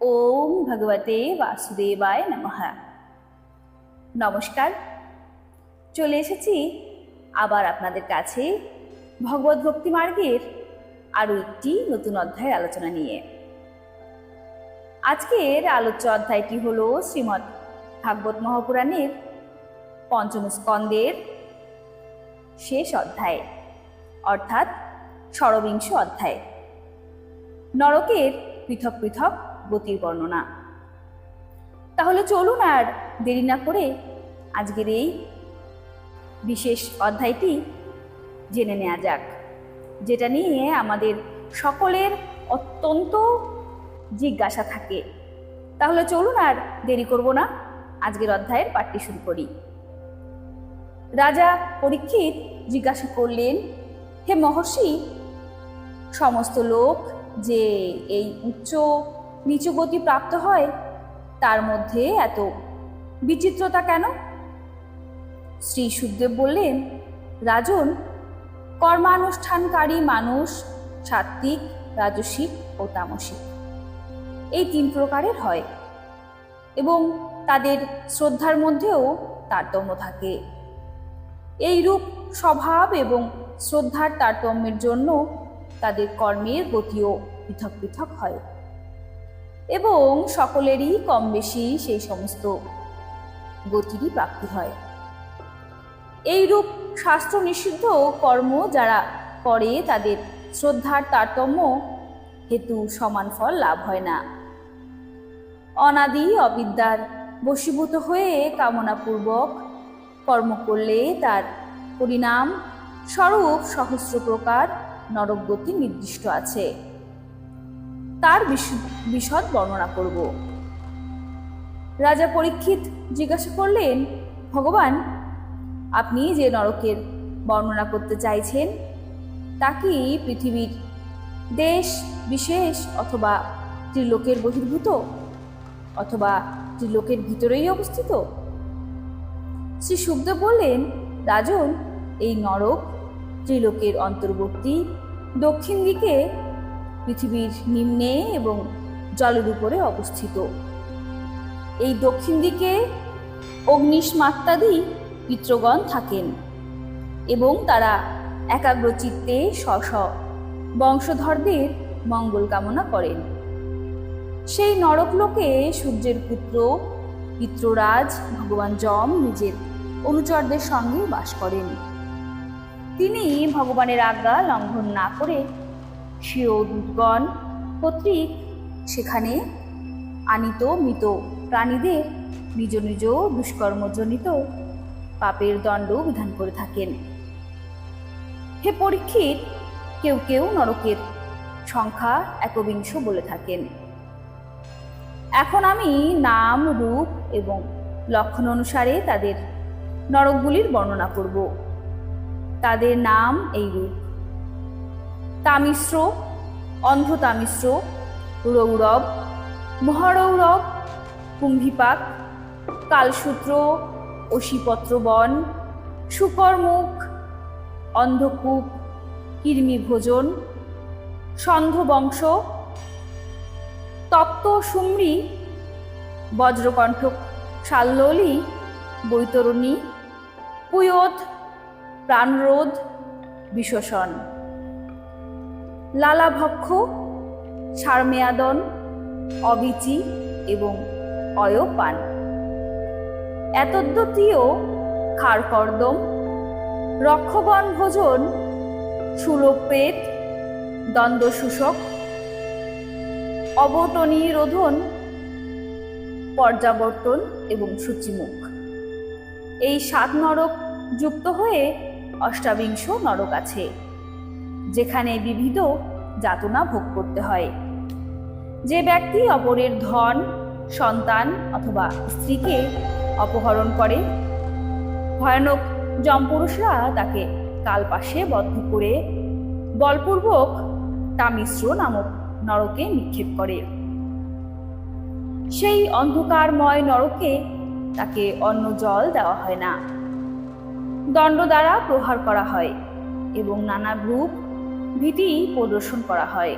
ওম ভগবতে বাসুদেবায় নমঃ। নমস্কার। চলে এসেছি আবার আপনাদের কাছে ভগবত ভক্তি মার্গের আরও একটি নতুন অধ্যায়ের আলোচনা নিয়ে। আজকের আলোচ্য অধ্যায়টি হল শ্রীমৎ ভাগবত মহাপুরাণের পঞ্চম স্কন্দের শেষ অধ্যায়, অর্থাৎ ষড়বিংশ অধ্যায়। নরকের পৃথক পৃথক গতির বর্ণনা। তাহলে চলুন আর দেরি না করে আজকের এই বিশেষ অধ্যায়টি জেনে নেওয়া যাক, যেটা নিয়ে আমাদের সকলের অত্যন্ত জিজ্ঞাসা থাকে। তাহলে চলুন আর দেরি করব না, আজকের অধ্যায়ের পাঠটি শুরু করি। রাজা পরীক্ষিত জিজ্ঞাসা করলেন, হে মহর্ষি, সমস্ত লোক যে এই উচ্চ নিচু গতি প্রাপ্ত হয়, তার মধ্যে এত। বিচিত্রতা কেন? শ্রী সুখদেব বললেন, রাজন, কর্মানুষ্ঠানকারী মানুষ সাত্ত্বিক, রাজসিক ও তামসিক। এই তিন প্রকারের হয় এবং তাদের শ্রদ্ধার মধ্যেও তারতম্য থাকে। এই রূপ স্বভাব এবং শ্রদ্ধার তারতম্যের জন্য তাদের কর্মের গতিও পৃথক পৃথক হয়। এবং সকলেরই কম বেশি সেই সমস্ত গতিরই প্রাপ্তি হয়। এই রূপ শাস্ত্র নিষিদ্ধ কর্ম যারা করে, তাদের শ্রদ্ধার তারতম্য হেতু সমান ফল লাভ হয় না। অনাদি অবিদ্যার বশীভূত হয়ে কামনাপূর্বক কর্ম করলে তার পরিণাম স্বরূপ সহস্র প্রকার নরকগতি নির্দিষ্ট আছে। তার বিশদ বর্ণনা করব। রাজা পরীক্ষিত জিজ্ঞাসা করলেন, ভগবান, আপনি যে নরকের বর্ণনা করতে চাইছেন, তা কি পৃথিবীর দেশ বিশেষ অথবা ত্রিলোকের বহির্ভূত অথবা ত্রিলোকের ভিতরেই অবস্থিত? শ্রী সুখদেব বললেন, রাজন, এই নরক ত্রিলোকের অন্তর্বর্তী দক্ষিণ দিকে পৃথিবীর নিম্নে এবং জলের উপরে অবস্থিত। এই দক্ষিণ দিকে অগ্নিষ্মাত্মাদি পিত্রগণ থাকেন এবং তারা একাগ্রচিত্তে স্ব বংশধরদের মঙ্গল কামনা করেন। সেই নরকলোকে সূর্যের পুত্র পিত্ররাজ ভগবান যম নিজের অনুচরদের সঙ্গে বাস করেন। তিনি ভগবানের আজ্ঞা লঙ্ঘন না করে স্বীয় দূতগণ কর্তৃক সেখানে আনিত মৃত প্রাণীদের নিজ নিজ দুষ্কর্মজনিত পাপের দণ্ড বিধান করে থাকেন। হে পরীক্ষিত, কেউ কেউ নরকের সংখ্যা একবিংশ বলে থাকেন। এখন আমি নাম, রূপ এবং লক্ষণ অনুসারে তাদের নরকগুলির বর্ণনা করব। তাদের নাম এই রূপ। তামিশ্র অন্ধ তামিশ্র রৌরব মহারৌরব, কুম্ভিপাক, কালসূত্র, অশিপত্র বন শুকরমুখ অন্ধকূপ কৃমি ভোজন সন্ধবংশ তপ্ত সুমরি বজ্রকণ্ঠ শাল্ললি, বৈতরণী, পুয়ত, প্রাণরোধ বিশোষণ লালাভক্ষ সারমেয়াদন, অবিচি এবং অয়পান। এতদ্যতীয় খারকর্দম রক্ষগণ ভোজন সুলোপেত দ্বন্দ্বশূষক অবটনী রোধন পর্যাবর্তন এবং সূচিমুখ। এই সাত নরক যুক্ত হয়ে অষ্টাবিংশ নরক আছে, যেখানে বিবিধ যাতনা ভোগ করতে হয়। যে ব্যক্তি অপরের ধন, সন্তান অথবা স্ত্রীকে অপহরণ করে, ভয়ানক যমপুরুষরা তাকে কালপাশে বদ্ধ করে, বলপূর্বক তামিশ্র নামক নরকে নিক্ষেপ করে। সেই অন্ধকারময় নরকে তাকে অন্য জল দেওয়া হয় না। দণ্ড দ্বারা প্রহার করা হয় এবং নানা রূপ ভীতি প্রদর্শন করা হয়।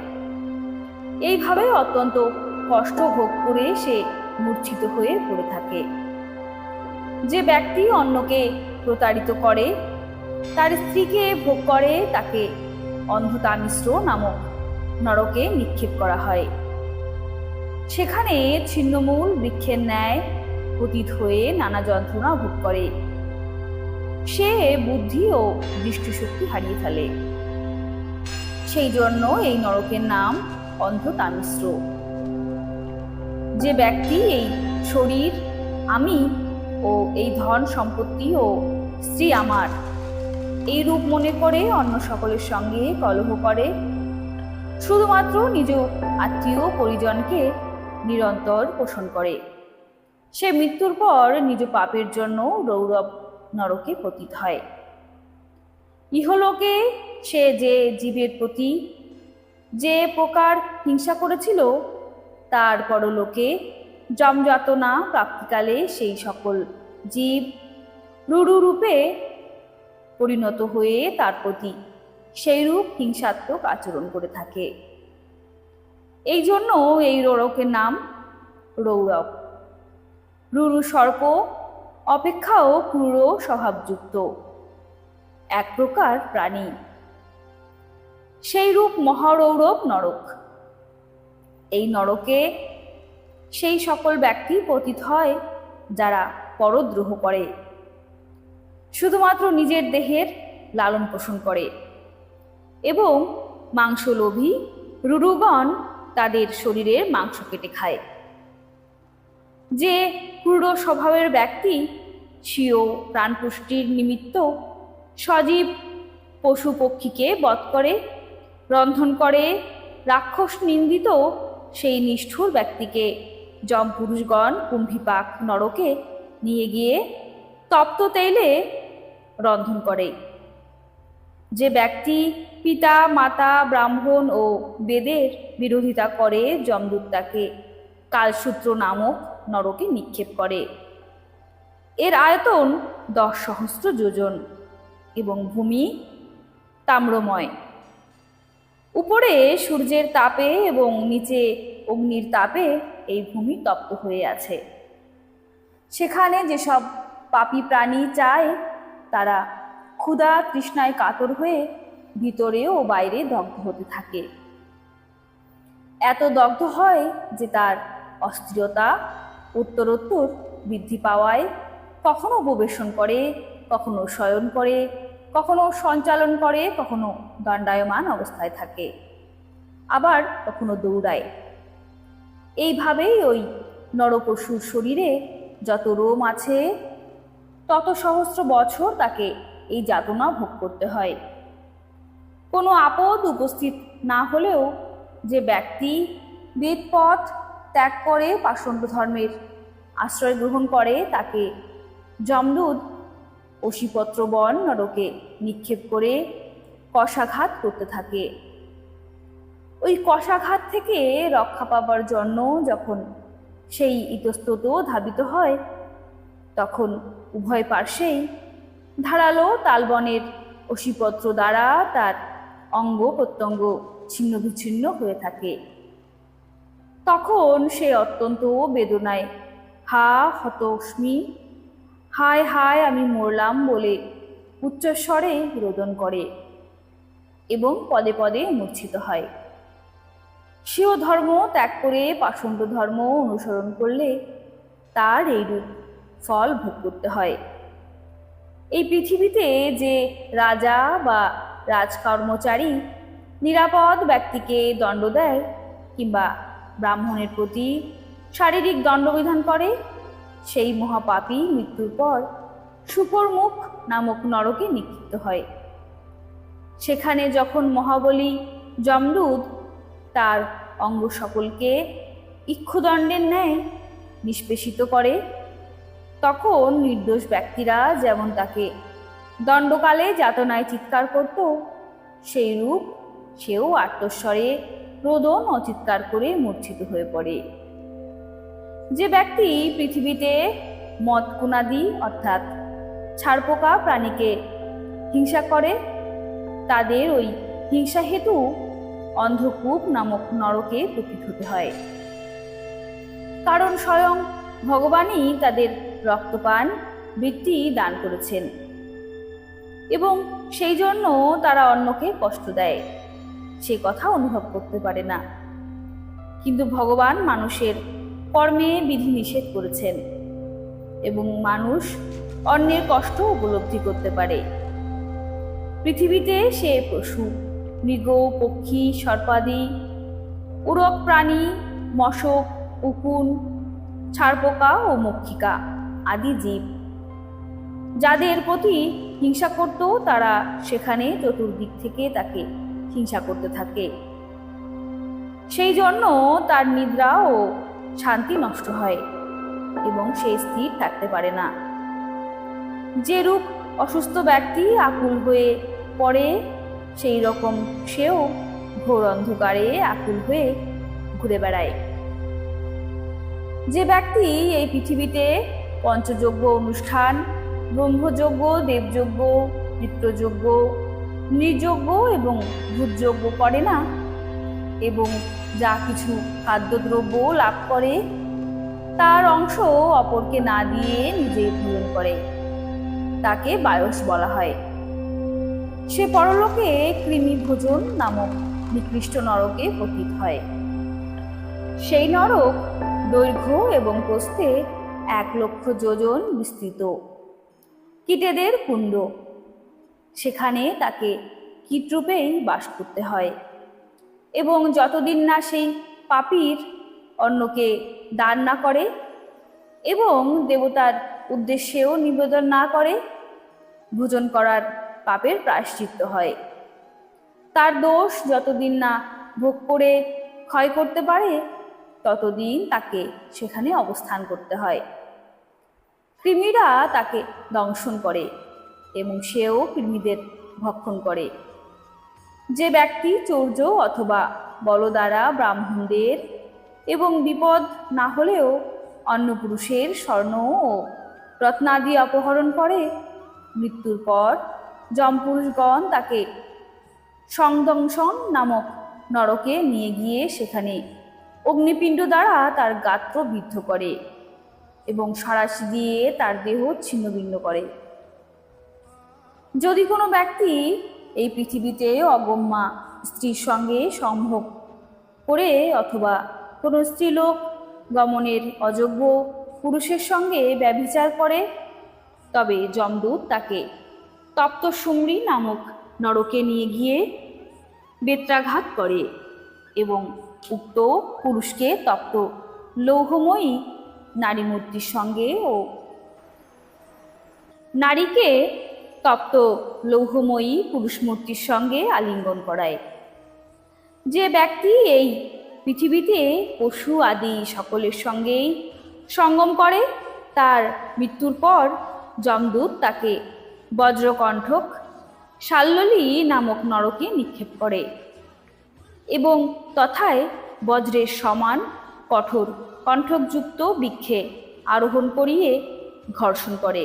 এইভাবে অত্যন্ত কষ্ট ভোগ করে সে মূর্ছিত হয়ে পড়ে থাকে। যে ব্যক্তি অন্যকে প্রতারিত করে, তার স্ত্রীকে ভোগ করে, তাকে অন্ধতামিশ্র নামক নরকে নিক্ষেপ করা হয়। সেখানে ছিন্নমূল বৃক্ষের ন্যায় পতিত হয়ে নানা যন্ত্রণা ভোগ করে। সে বুদ্ধি ও দৃষ্টিশক্তি হারিয়ে ফেলে। সেই জন্য এই নরকের নাম অন্ধতামিশ্র যে ব্যক্তি এই শরীর, আমি ও এই ধন সম্পত্তি ও স্ত্রী আমার, এই রূপ মনে করে অন্য সকলের সঙ্গে কলহ করে। শুধুমাত্র নিজ আত্মীয় পরিজনকে নিরন্তর পোষণ করে। সে মৃত্যুর পর নিজ পাপের জন্য রৌরব নরকে পতিত হয়। ইহলোকে সে যে জীবের প্রতি যে প্রকার হিংসা করেছিল, তার পরলোকে জমযাতনা প্রাপ্তিকালে সেই সকল জীব রূপে পরিণত হয়ে তার প্রতি সেই রূপ হিংসাত্মক আচরণ করে থাকে। এই জন্য এই রৌরকের নাম রৌরব। রুরু সর্প অপেক্ষাও ক্রূর স্বভাবযুক্ত। এক প্রকার প্রাণী সেই রূপ মহারৌরব নরক। এই নরকে সেই সকল ব্যক্তি পতিত হয় যারা পরদ্রোহ করে। শুধুমাত্র নিজের দেহের লালন পোষণ করে এবং মাংসলোভী রুরুগণ তাদের শরীরের মাংস কেটে খায়। যে ক্রূর স্বভাবের ব্যক্তি স্বীয় প্রাণপুষ্টির নিমিত্ত সজীব পশু পক্ষীকে বধ করে রন্ধন করে। রাক্ষস নিন্দিত সেই নিষ্ঠুর ব্যক্তিকে যমপুরুষগণ কুম্ভিপাক নরকে নিয়ে গিয়ে তপ্ত তেলে রন্ধন করে। যে ব্যক্তি পিতা, মাতা, ব্রাহ্মণ ও বেদের বিরোধিতা করে যমদূত তাকে কালসূত্র নামক নরকে নিক্ষেপ করে। এর আয়তন দশ সহস্র যোজন এবং ভূমি তাম্রময়। উপরে সূর্যের তাপে এবং নিচে অগ্নির তাপে এই ভূমি তপ্ত হয়ে আছে। সেখানে যেসব পাপী প্রাণী চায়, তারা ক্ষুধা তৃষ্ণায় কাতর হয়ে ভিতরে ও বাইরে দগ্ধ হতে থাকে। এত দগ্ধ হয় যে তার অস্থিরতা, উত্তরোত্তর বৃদ্ধি পাওয়ায় কখনো উপবেশন করে, কখনো শয়ন করে কখনো সঞ্চালন করে, কখনো দণ্ডায়মান অবস্থায় থাকে, আবার কখনো দৌড়ায়। এইভাবেই ওই নরপশুর শরীরে যত রোম আছে, তত সহস্র বছর তাকে এই যাতনা ভোগ করতে হয়। কোনো আপদ উপস্থিত না হলেও যে ব্যক্তি বেদপথ ত্যাগ করে পাষণ্ড ধর্মের আশ্রয় গ্রহণ করে, তাকে যমদূত অশিপত্র বন নরকে নিক্ষেপ করে কষাঘাত করতে থাকে। ওই কষাঘাত থেকে রক্ষা পাবার জন্য যখন সেই ইতস্তত ধাবিত হয়, তখন উভয় পার্শ্বেই ধারালো তালবনের অশিপত্র দ্বারা তার অঙ্গ প্রত্যঙ্গ ছিন্ন বিচ্ছিন্ন হয়ে থাকে। তখন সে অত্যন্ত বেদনায় হা হতস্মি হায় হায় আমি মরলাম বলে উচ্চস্বরে রোদন করে এবং পদে পদে মূর্ছিত হয়। স্বীয় ধর্ম ত্যাগ করে পাষণ্ড ধর্ম অনুসরণ করলে তার এইরূপ ফল ভোগ করতে হয়। এই পৃথিবীতে যে রাজা বা রাজকর্মচারী নিরাপদ ব্যক্তিকে দণ্ড দেয় কিংবা ব্রাহ্মণের প্রতি শারীরিক দণ্ডবিধান করে সেই মহাপাপী মৃত্যুর পর সুপরমুখ নামক নরকে নিক্ষিপ্ত হয়। সেখানে যখন মহাবলী যমদূত তার অঙ্গ সকলকে ইক্ষুদণ্ডের ন্যায় নিষ্পেষিত করে, তখন নির্দোষ ব্যক্তিরা যেমন তাকে দণ্ডকালে যাতনায় চিৎকার করত সেই রূপ সেও আত্মস্বরে রোদন অচিৎকার করে মূর্ছিত হয়ে পড়ে। যে ব্যক্তি পৃথিবীতে মদকুনাদি অর্থাৎ ছাড়পোকা প্রাণীকে হিংসা করে, তাদের ওই হিংসা হেতু অন্ধকূপ নামক নরকে পতিত হতে হয়। কারণ স্বয়ং ভগবানই তাদের রক্তপান, বৃত্তি দান করেছেন। এবং সেই জন্য তারা অন্যকে কষ্ট দেয়। সে কথা অনুভব করতে পারে না। কিন্তু ভগবান মানুষের কর্মে বিধি নিষেধ করেছেন এবং মানুষ অন্যের কষ্ট উপলব্ধি করতে পারে। পৃথিবীতে সে পশু, মৃগ, পক্ষী, সর্পাদি উড়ক প্রাণী, মশক, উকুন, ছাড়পোকা ও মক্ষিকা আদি জীব। যাদের প্রতি হিংসা করত, তারা সেখানে চতুর্দিক থেকে তাকে হিংসা করতে থাকে। সেই জন্য তার নিদ্রা ও শান্তি নষ্ট হয় এবং সে স্থির থাকতে পারে না। যে রূপ অসুস্থ ব্যক্তি আকুল হয়ে পড়ে সেই রকম সেও ঘোর অন্ধকারে আকুল হয়ে ঘুরে বেড়ায়। যে ব্যক্তি এই পৃথিবীতে পঞ্চযজ্ঞ অনুষ্ঠান, ব্রহ্মযজ্ঞ, দেবযজ্ঞ, নৃত্যযজ্ঞ, নৃযজ্ঞ এবং ভূতযজ্ঞ করে না এবং যা কিছু খাদ্যদ্রব্য লাভ করে, তার অংশ অপরকে না দিয়ে নিজেই পূরণ করে। তাকে বায়স বলা হয়। সে পরলোকে কৃমি ভোজন নামক নিকৃষ্ট নরকে পতিত হয়। সেই নরক দৈর্ঘ্য এবং প্রস্থে এক লক্ষ যোজন বিস্তৃত। কীটেদের কুণ্ড। সেখানে তাকে কীটরূপেই বাস করতে হয়। এবং যতদিন না সেই পাপির অন্যকে দান না করে এবং দেবতার উদ্দেশ্যেও নিবেদন না করে, ভোজন করার পাপের প্রায়শ্চিত্ত হয়। তার দোষ যতদিন না ভোগ করে ক্ষয় করতে পারে, ততদিন তাকে সেখানে অবস্থান করতে হয়। কৃমিরা তাকে দংশন করে এবং সেও কৃমিদের ভক্ষণ করে। যে ব্যক্তি চৌর্য অথবা বল দ্বারা ব্রাহ্মণদের এবং বিপদ না হলেও অন্য পুরুষের স্বর্ণ ও রত্নাদি অপহরণ করে, মৃত্যুর পর যমপুরুষগণ তাকে সংদংশন নামক নরকে নিয়ে গিয়ে সেখানে অগ্নিপিণ্ড দ্বারা তার গাত্র বিদ্ধ করে এবং সারাশি দিয়ে তার দেহ ছিন্নভিন্ন করে। যদি কোনো ব্যক্তি এই পৃথিবীতে অগম্যা স্ত্রীর সঙ্গে সম্ভব করে অথবা কোনো স্ত্রীলোক গমনের অযোগ্য পুরুষের সঙ্গে ব্যভিচার করে, তবে যমদূত তাকে তপ্ত সুমরি নামক নরকে নিয়ে গিয়ে বেত্রাঘাত করে এবং উক্ত পুরুষকে তপ্ত লৌহময়ী নারী মূর্তির সঙ্গে ও নারীকে তপ্ত লৌহময়ী পুরুষমূর্তির সঙ্গে আলিঙ্গন করায়। যে ব্যক্তি এই পৃথিবীতে পশু আদি সকলের সঙ্গেই সঙ্গম করে, তার মৃত্যুর পর যমদূত তাকে বজ্রকণ্ঠক শাল্ললী নামক নরকে নিক্ষেপ করে এবং তথায় বজ্রের সমান কঠোর কণ্ঠকযুক্ত বৃক্ষে আরোহণ করিয়ে ঘর্ষণ করে।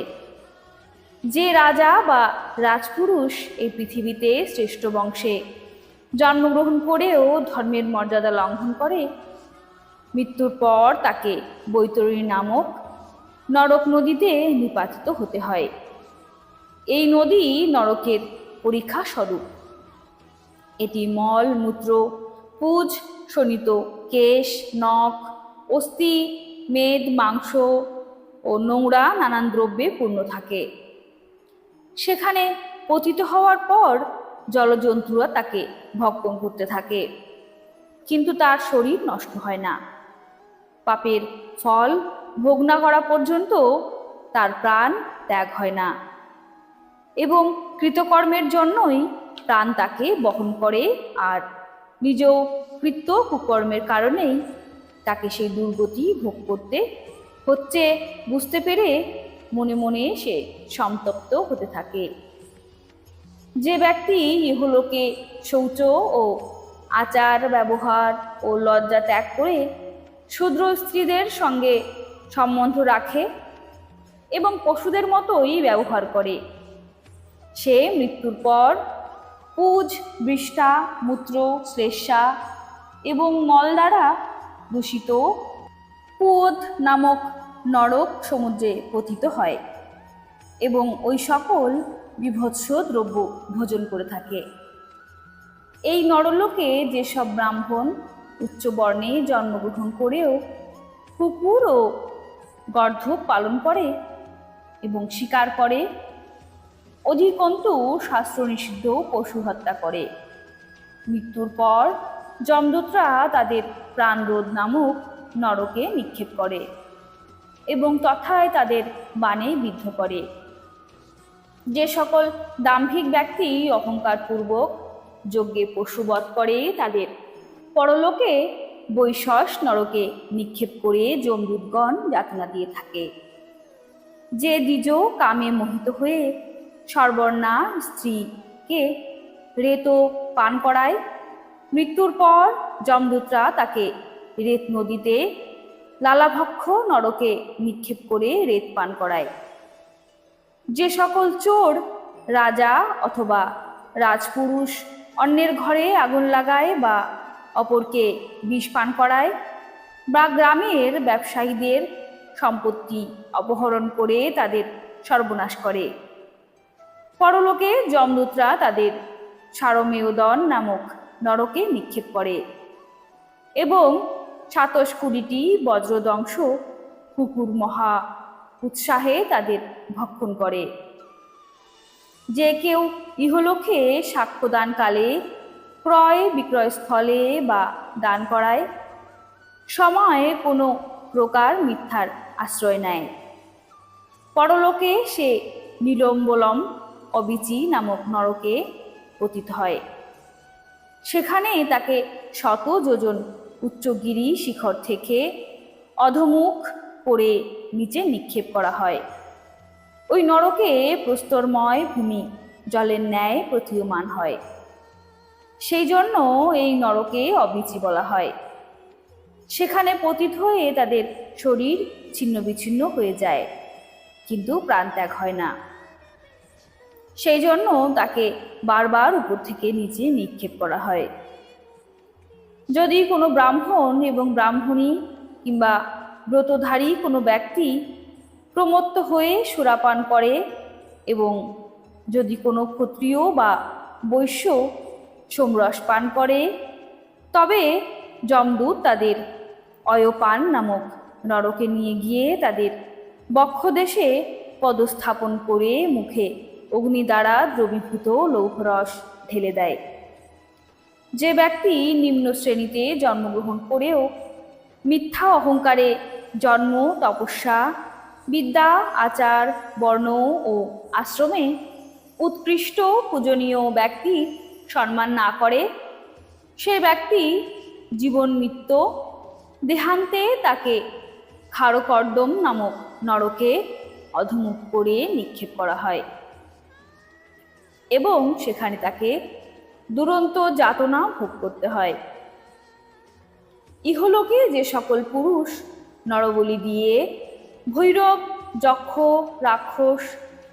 যে রাজা বা রাজপুরুষ এই পৃথিবীতে শ্রেষ্ঠ বংশে। জন্মগ্রহণ করেও ধর্মের মর্যাদা লঙ্ঘন করে। মৃত্যুর পর তাকে বৈতরণী নামক নরক নদীতে নিপাতিত হতে হয়। এই নদী নরকের পরীক্ষা স্বরূপ। এটি মল, মূত্র, পুজ, শোণিত, কেশ, নখ, অস্থি, মেদ, মাংস ও নোংরা নানান দ্রব্যে পূর্ণ থাকে। সেখানে পতিত হওয়ার পর জলজন্তুরা তাকে ভক্ষণ করতে থাকে। কিন্তু তার শরীর নষ্ট হয় না। পাপের ফল ভোগ না করা পর্যন্ত তার প্রাণ ত্যাগ হয় না। এবং কৃতকর্মের জন্যই প্রাণ তাকে বহন করে আর নিজ কৃত্য কুকর্মের কারণেই তাকে সেই দুর্গতি ভোগ করতে হচ্ছে বুঝতে পেরে মনে মনে সে সন্তপ্ত হতে থাকে। যে ব্যক্তি ইহলোকে শৌচ ও আচার ব্যবহার ও লজ্জা ত্যাগ করে ক্ষুদ্র স্ত্রীদের সঙ্গে সম্বন্ধ রাখে এবং পশুদের মতোই ব্যবহার করে। সে মৃত্যুর পর পুজ বৃষ্টা মূত্র, শ্লেষা এবং মল দ্বারা দূষিত পুয়োদ নামক নরক সমুদ্রে পতিত হয় এবং ওই সকল বিভৎস দ্রব্য ভোজন করে থাকে। এই নরলোকে যেসব ব্রাহ্মণ উচ্চ বর্ণে জন্মগ্রহণ করেও কুকুর ও গর্ধব পালন করে এবং শিকার করে, অধিকন্তু শাস্ত্র নিষিদ্ধ পশু হত্যা করে। মৃত্যুর পর যমদূতরা তাদের প্রাণরোধ নামক নরকে নিক্ষেপ করে। এবং তথায় তাদের বানে বিদ্ধ করে। যে সকল দাম্ভিক ব্যক্তি অহংকারপূর্বক যজ্ঞে পশুবধ করে, তাদের পরলোকে বৈশস নরকে নিক্ষেপ করে যমদূতগণ যাতনা দিয়ে থাকে। যে দ্বিজ কামে মোহিত হয়ে সর্বর্ণা স্ত্রীকে রেতো পান করায়, মৃত্যুর পর যমদূতরা তাকে রেত নদীতে লালাভক্ষ নরকে নিক্ষেপ করে রেত পান করায়। যে সকল চোর, রাজা অথবা রাজপুরুষ অন্যের ঘরে আগুন লাগায় বা অপরকে বিষ পান করায় বা গ্রামের ব্যবসায়ীদের সম্পত্তি অপহরণ করে তাদের সর্বনাশ করে। পরলোকে যমদূতরা তাদের সারমেয়দন নামক নরকে নিক্ষেপ করে এবং সাতশ কুড়িটি বজ্রদংশ কুকুর মহা উৎসাহে তাদের ভক্ষণ করে। যে কেউ ইহলোকে সাক্ষ্যদানকালে, ক্রয় বিক্রয়স্থলে বা দান করায়, সময়ে কোনো প্রকার মিথ্যার আশ্রয় নেয়। পরলোকে সে নিলম্বলম অবিচি নামক নরকে পতিত হয়। সেখানে তাকে শত যোজন উচ্চগিরি শিখর থেকে অধমুখ করে নিচে নিক্ষেপ করা হয়। ওই নরকে প্রস্তরময় ভূমি জলের ন্যায় প্রতীয়মান হয়। সেই জন্য এই নরকে অবিচি বলা হয়। সেখানে পতিত হয়ে তাদের শরীর ছিন্ন বিচ্ছিন্ন হয়ে যায়, কিন্তু প্রাণ ত্যাগ হয় না। সেই জন্য তাকে বারবার উপর থেকে নিচে নিক্ষেপ করা হয়। যদি কোনো ব্রাহ্মণ এবং ব্রাহ্মণী কিংবা ব্রতধারী কোনো ব্যক্তি প্রমত্ত হয়ে সুরাপান করে এবং যদি কোনো ক্ষত্রিয় বা বৈশ্য সোমরস পান করে, তবে যমদূত তাদের অয়পান নামক নরকে নিয়ে গিয়ে তাদের বক্ষদেশে পদস্থাপন করে মুখে অগ্নি দ্বারা দ্রবীভূত লৌহরস ঢেলে দেয়। যে ব্যক্তি নিম্ন শ্রেণীতে জন্মগ্রহণ করেও মিথ্যা অহংকারে জন্ম, তপস্যা, বিদ্যা, আচার, বর্ণ ও আশ্রমে উৎকৃষ্ট পূজনীয় ব্যক্তি সম্মান না করে, সে ব্যক্তি জীবন মৃত্যু দেহান্তে তাকে খারকর্দম নামক নরকে অধমুখ করে নিক্ষেপ করা হয় এবং সেখানে তাকে দুরন্ত যাতনা ভোগ করতে হয়। ইহলোকে যে সকল পুরুষ নরবলি দিয়ে ভৈরব, যক্ষ, রাক্ষস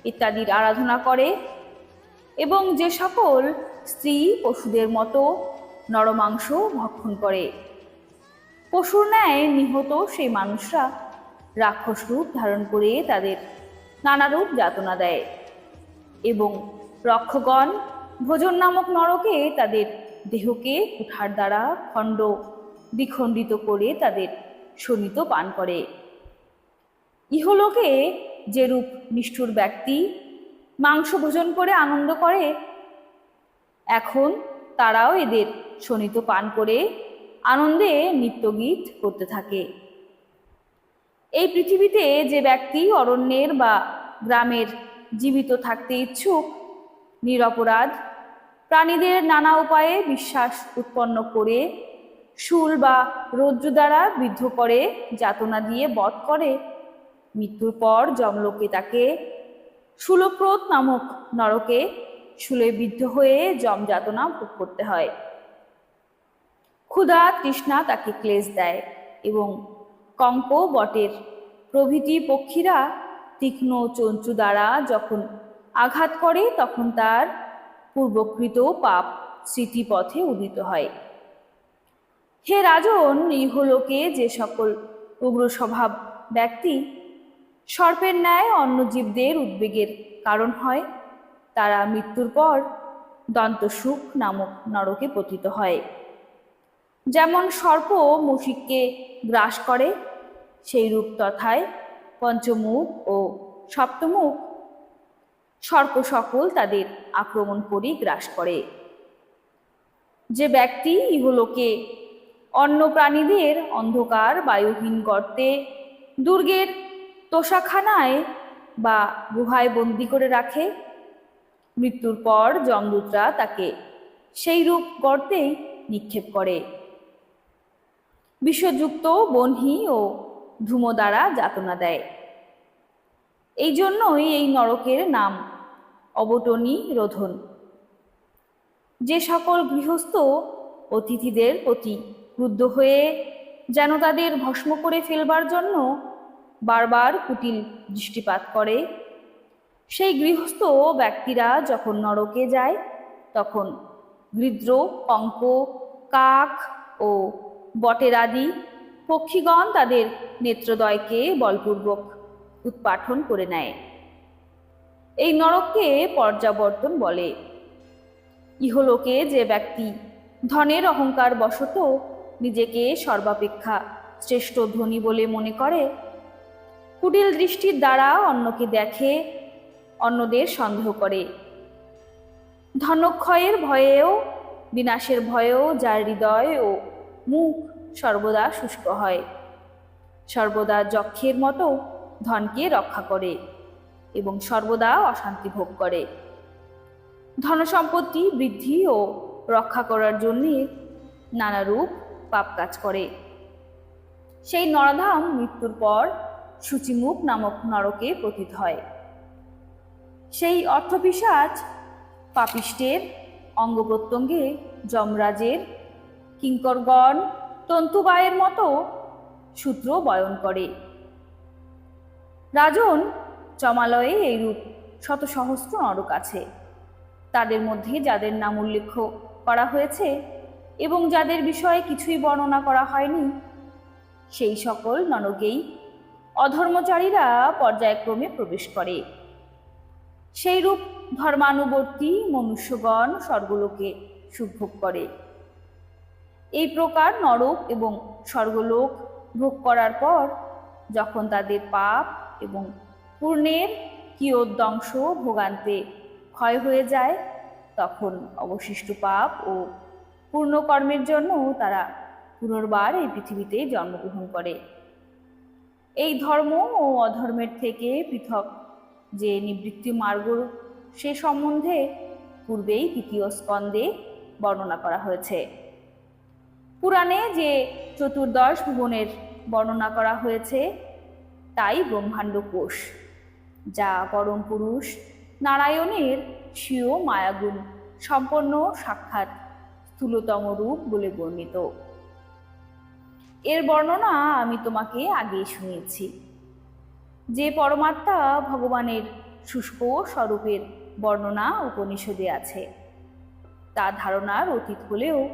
ইত্যাদির আরাধনা করে এবং যে সকল স্ত্রী পশুদের মতো নরমাংস ভক্ষণ করে। পশুর ন্যায় নিহত সেই মানুষরা রাক্ষস রূপ ধারণ করে তাদের নানারূপ যাতনা দেয় এবং রক্ষগণ ভোজন নামক নরকে তাদের দেহকে কুঠার দ্বারা খণ্ড দ্বিখণ্ডিত করে তাদের শোণিত পান করে। ইহলোকে যেরূপ নিষ্ঠুর ব্যক্তি মাংস ভোজন করে আনন্দ করে, এখন তারাও এদের শোণিত পান করে আনন্দে নৃত্যগীত করতে থাকে। এই পৃথিবীতে যে ব্যক্তি অরণ্যের বা গ্রামের জীবিত থাকতে ইচ্ছুক, নিরপরাধ প্রাণীদের নানা উপায়ে বিশ্বাস উৎপন্ন করে শুল বা রৌদ্র দ্বারা বিদ্ধ করে, যাতনা দিয়ে বধ করে। মৃত্যুর পর যমলোকে তাকে শুলপ্রত নামক নরকে শুলে বিদ্ধ হয়ে যম যাতনা ভোগ করতে হয়। ক্ষুধা তৃষ্ণা তাকে ক্লেশ দেয় এবং কঙ্ক বটের প্রভৃতি পক্ষীরা তীক্ষ্ণ চঞ্চু দ্বারা যখন আঘাত করে, তখন তার পূর্বকৃত পাপ স্মৃতিপথে উদিত হয়। হে রাজন, ইহলোকে যে সকল উগ্র স্বভাব ব্যক্তি সর্পের ন্যায় অন্য জীবদের উদ্বেগের কারণ হয়, তারা মৃত্যুর পর দন্তসুখ নামক নরকে পতিত হয়। যেমন সর্প মুশিককে গ্রাস করে সেই রূপ তথায় পঞ্চমুখ ও সপ্তমুখ সর্প সকল তাদের আক্রমণ করি গ্রাস করে। যে ব্যক্তি ইহলোকে অন্য প্রাণীদের অন্ধকার বায়ুহীন গর্তে দুর্গের তোষাখানায় বা গুহায় বন্দি করে রাখে, মৃত্যুর পর যমদূতরা তাকে সেই রূপ গর্তেই নিক্ষেপ করে। বিষযুক্ত বহ্নি ও ধূম দ্বারা যাতনা দেয়। এই জন্যই এই নরকের নাম অবটনী রোধন। যে সকল গৃহস্থ অতিথিদের প্রতি ক্রুদ্ধ হয়ে যেন তাদের ভস্ম করে ফেলবার জন্য বারবার কুটিল দৃষ্টিপাত করে, সেই গৃহস্থ ব্যক্তিরা যখন নরকে যায়, তখন গৃদ্র অঙ্ক কাক ও বটের আদি পক্ষীগণ তাদের নেত্রদয়কে বলপূর্বক উৎপাঠন করে নেয়। এই নরককে পর্যাবর্তন বলে। ইহলোকে যে ব্যক্তি ধনের অহংকার বশত নিজেকে সর্বাপেক্ষা শ্রেষ্ঠ ধনী বলে মনে করে, কুটিল দৃষ্টির দ্বারা অন্যকে দেখে, অন্যদের সন্দেহ করে। ধনক্ষয়ের ভয়েও, বিনাশের ভয়েও যার হৃদয় ও মুখ সর্বদা শুষ্ক হয়। সর্বদা যক্ষের মতো ধনকে রক্ষা করে। এবং সর্বদা অশান্তি ভোগ করে। ধনসম্পত্তি বৃদ্ধি ও রক্ষা করার জন্যে নানারূপ পাপ কাজ করে। সেই নরধাম মৃত্যুর পর সূচিমুখ নামক নরকে পতিত হয়। সেই অর্থপিসাচ পাপিষ্টের অঙ্গ প্রত্যঙ্গে যমরাজের, কিঙ্করগণ তন্তুবায়ের মতো সূত্র বয়ন করে। রাজন চমালয়ে এইরূপ শত সহস্র নরক আছে। তাদের মধ্যে যাদের নাম উল্লেখ করা হয়েছে এবং যাদের বিষয়ে কিছুই বর্ণনা করা হয়নি, সেই সকল নরকেই অধর্মচারীরা পর্যায়ক্রমে প্রবেশ করে। সেই রূপ ধর্মানুবর্তী মনুষ্যগণ স্বর্গলোকে সুভোগ করে। এই প্রকার নরক এবং স্বর্গলোক ভোগ করার পর যখন তাদের পাপ এবং পূর্ণের কিয়দংশ ভোগান্তে ক্ষয় হয়ে যায়। তখন অবশিষ্ট পাপ ও পূর্ণকর্মের জন্য তারা পুনর্বার এই পৃথিবীতে জন্মগ্রহণ করে। এই ধর্ম ও অধর্মের থেকে পৃথক যে নিবৃত্তি মার্গ সে সম্বন্ধে পূর্বেই তৃতীয় স্কন্ধে বর্ণনা করা হয়েছে। পুরাণে যে চতুর্দশ ভুবনের বর্ণনা করা হয়েছে, তাই ব্রহ্মাণ্ড কোষ। যা পরম পুরুষ, নারায়ণের স্বীয় মায়াগুণ, সম্পন্ন সাক্ষাৎ, স্থূলতম রূপ বলে বর্ণিত। এর বর্ণনা আমি তোমাকে আগেই শুনিয়েছি। যে পরমাত্মা ভগবানের শুষ্ক স্বরূপের বর্ণনা উপনিষদে আছে, তা ধারণার অতীত হলেও,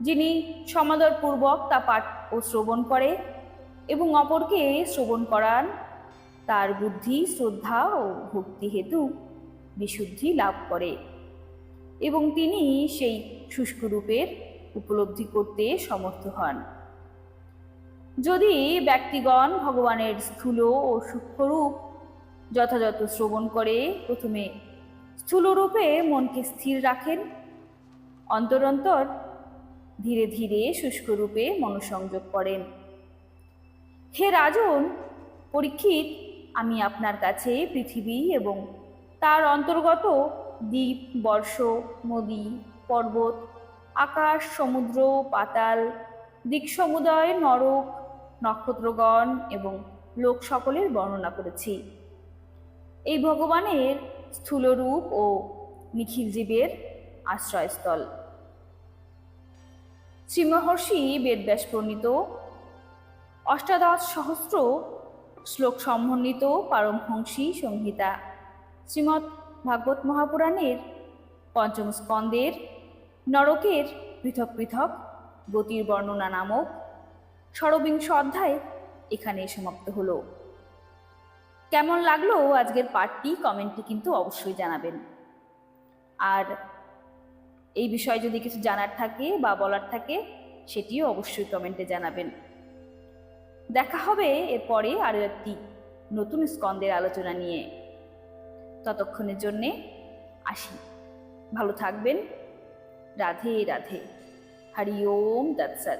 যিনি সমাদরপূর্বক তা পাঠ ও শ্রবণ করে এবং অপরকে শ্রবণ করান তার বুদ্ধি, শ্রদ্ধা ও ভক্তি হেতু বিশুদ্ধি লাভ করে এবং তিনি সেই শুষ্ক রূপের উপলব্ধি করতে সমর্থ হন। যদি ব্যক্তিগণ ভগবানের স্থূল ও সূক্ষ্মরূপ যথাযথ শ্রবণ করে, প্রথমে স্থূলরূপে মনকে স্থির রাখেন, অন্তরন্তর ধীরে ধীরে শুষ্করূপে মনোসংযোগ করেন। হে রাজন, পরীক্ষিত আমি আপনার কাছে পৃথিবী এবং তার অন্তর্গত দ্বীপ, বর্ষ, নদী, পর্বত, আকাশ, সমুদ্র, পাতাল দিক সমুদয় নরক, নক্ষত্রগণ এবং লোক সকলের বর্ণনা করেছি। এই ভগবানের স্থূলরূপ ও নিখিল জীবের আশ্রয়স্থল। শ্রীমহর্ষি বেদব্যাস প্রণীত অষ্টাদশ সহস্র শ্লোক সমন্বিত পারমহংসী সংহিতা। শ্রীমৎ ভাগবত মহাপুরাণের পঞ্চম স্কন্দের নরকের পৃথক পৃথক গতির বর্ণনা নামক ষড়বিংশ অধ্যায় এখানে সমাপ্ত হলো। কেমন লাগল আজকের পার্টটি কমেন্টে কিন্তু অবশ্যই জানাবেন। আর এই বিষয়ে যদি কিছু জানার থাকে বা বলার থাকে, সেটিও অবশ্যই কমেন্টে জানাবেন। দেখা হবে এরপরে আরও একটি নতুন স্কন্দের আলোচনা নিয়ে। ততক্ষণের জন্যে আসি। ভালো থাকবেন। রাধে রাধে। হরি ওম দৎসৎ